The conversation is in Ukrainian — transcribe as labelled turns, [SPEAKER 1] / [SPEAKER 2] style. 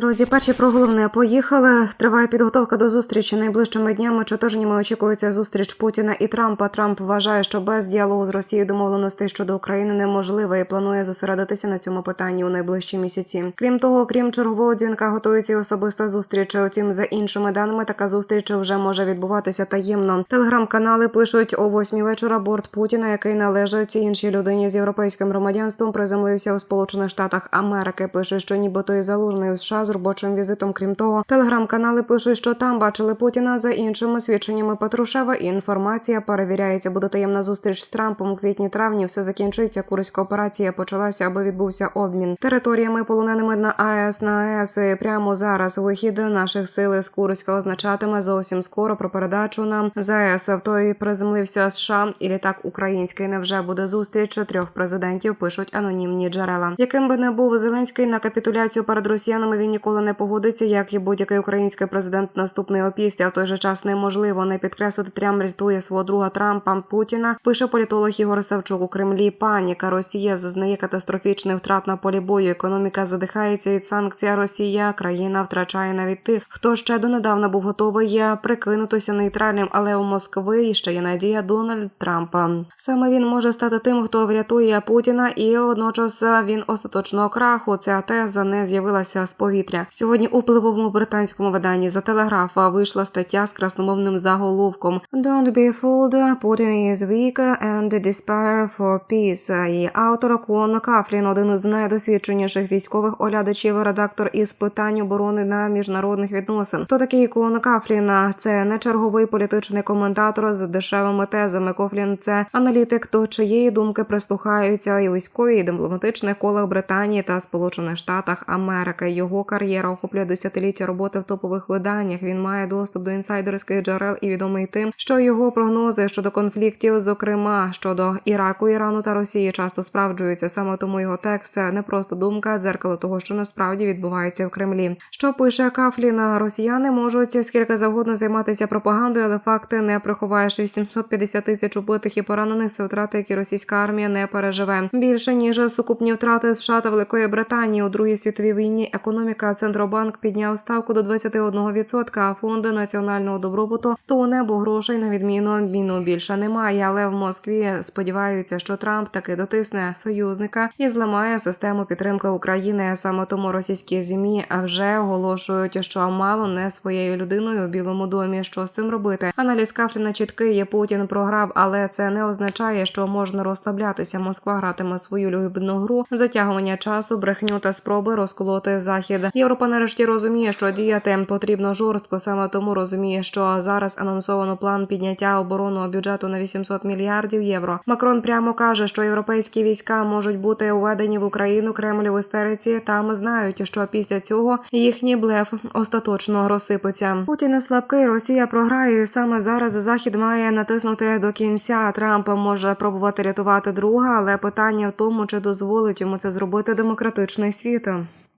[SPEAKER 1] Друзі, перші про головне поїхали. Триває підготовка до зустрічі. Найближчими днями чи тижнями очікується зустріч Путіна і Трампа. Трамп вважає, що без діалогу з Росією домовленостей щодо України неможлива і планує зосередитися на цьому питанні у найближчі місяці. Крім того, крім чергового дзвінка, готується і особиста зустріч. Утім, за іншими даними, така зустріч вже може відбуватися таємно. Телеграм-канали пишуть о восьмій вечора. Борт Путіна, який належить іншій людині з європейським громадянством, приземлився у Сполучених Штатах Америки. Пише, що нібито і залужний у США з робочим візитом. Крім того, телеграм-канали пишуть, що там бачили Путіна за іншими свідченнями Патрушева. І інформація перевіряється. Буде таємна зустріч з Трампом у квітні-травні. Все закінчиться. Курська операція почалася, аби відбувся обмін територіями полоненими на АЕС на АЕС. І Прямо зараз вихід наших сил з Курська означатиме зовсім скоро про передачу нам з АЕС. В той приземлився США і літак український. Невже буде зустріч трьох президентів? Пишуть анонімні джерела. Яким би не був Зеленський на капітуляцію перед росіянами, він ніколи не погодиться, як і будь-який український президент наступний опісля. В той же час неможливо не підкреслити трям рятує свого друга Трампа Путіна. Пише політолог Ігор Савчук у Кремлі. Паніка Росія зазнає катастрофічних втрат на полі бою. Економіка задихається від санкцій. Росія країна втрачає навіть тих, хто ще донедавна був готовий прикинутися нейтральним, але у Москви ще є надія Дональд Трампа. Саме він може стати тим, хто врятує Путіна, і водночас він остаточного краху. Ця теза не з'явилася з повітря. Сьогодні у впливовому британському виданні за телеграфа вийшла стаття з красномовним заголовком «Don't be fooled, Putin is weak and despair for peace». Її автор Кон Кафлін, один із найдосвідченіших військових оглядачів, редактор із питань оборони на міжнародних відносин. Хто такий Кон Кафлін? Це не черговий політичний коментатор з дешевими тезами. Кофлін це аналітик, до чиєї думки прислухаються і військові, і дипломатичних колах Британії та Сполучених Штатах Америки. Його кар'єра охоплює десятиліття роботи в топових виданнях. Він має доступ до інсайдерських джерел і відомий тим, що його прогнози щодо конфліктів, зокрема щодо Іраку, Ірану та Росії, часто справджуються. Саме тому його текст це не просто думка, а дзеркало того, що насправді відбувається в Кремлі. Що пише Кафліна, росіяни можуть скільки завгодно займатися пропагандою, але факти не приховаєш. 850 тисяч убитих і поранених це втрати, які російська армія не переживе. Більше ніж сукупні втрати США та Великої Британії у Другій світовій війні. Економіка Центробанк підняв ставку до 21%, а фонди національного добробуту тоне, бо грошей на відміну міну більше немає. Але в Москві сподіваються, що Трамп таки дотисне союзника і зламає систему підтримки України. Саме тому російські змі вже оголошують, що мало не своєю людиною у Білому домі. Що з цим робити? Аналіз Кафліна чіткий. є Путін програв, але це не означає, що можна розслаблятися. Москва гратиме свою любну гру, затягування часу, брехню та спроби розколоти захід. Європа нарешті розуміє, що діяти потрібно жорстко. Саме тому розуміє, що зараз анонсовано план підняття оборонного бюджету на 800 мільярдів євро. Макрон прямо каже, що європейські війська можуть бути уведені в Україну Кремль в істериці. Там знають, що після цього їхній блеф остаточно розсипеться. Путін слабкий, Росія програє. і Саме зараз захід має натиснути до кінця. Трамп може пробувати рятувати друга, але питання в тому, чи дозволить йому це зробити демократичний світ.